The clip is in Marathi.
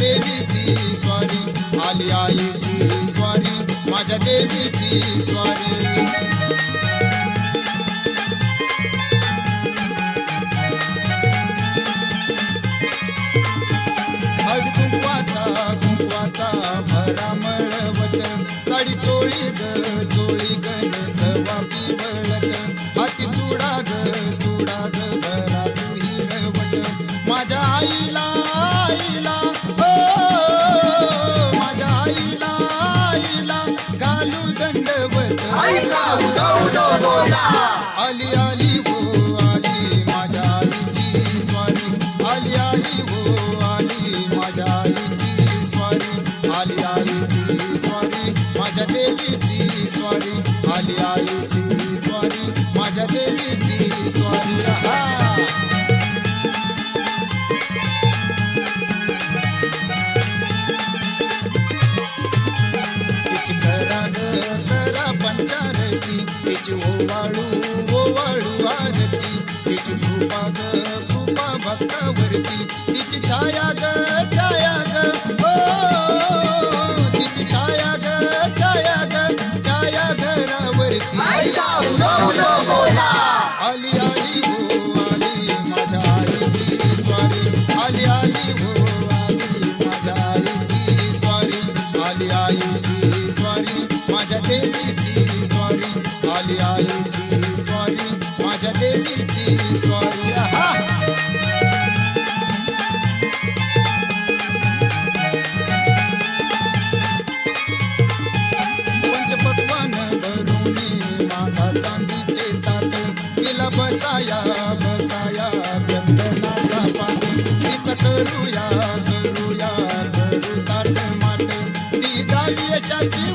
देवीची स्वारी. आली आईची स्वारी. माझ्या देवीची स्वारी. आली. आली हो आली माझ्या आईची स्वारी. आली आली हो आली माझ्या आईची स्वारी. आली आईची स्वारी माझ्या देवीची स्वारी. आली आईची स्वारी माझ्या देवीची स्वारी. तिची छाया ग छाया ग. हो तिची छाया ग छाया ग छाया घरावरती. आली आली हो आली माझ्या आईची स्वारी. आली आली हो आली माझ्या आईची स्वारी. आली आईची स्वारी माझ्या देवीची स्वारी. आली आईची Deixa assim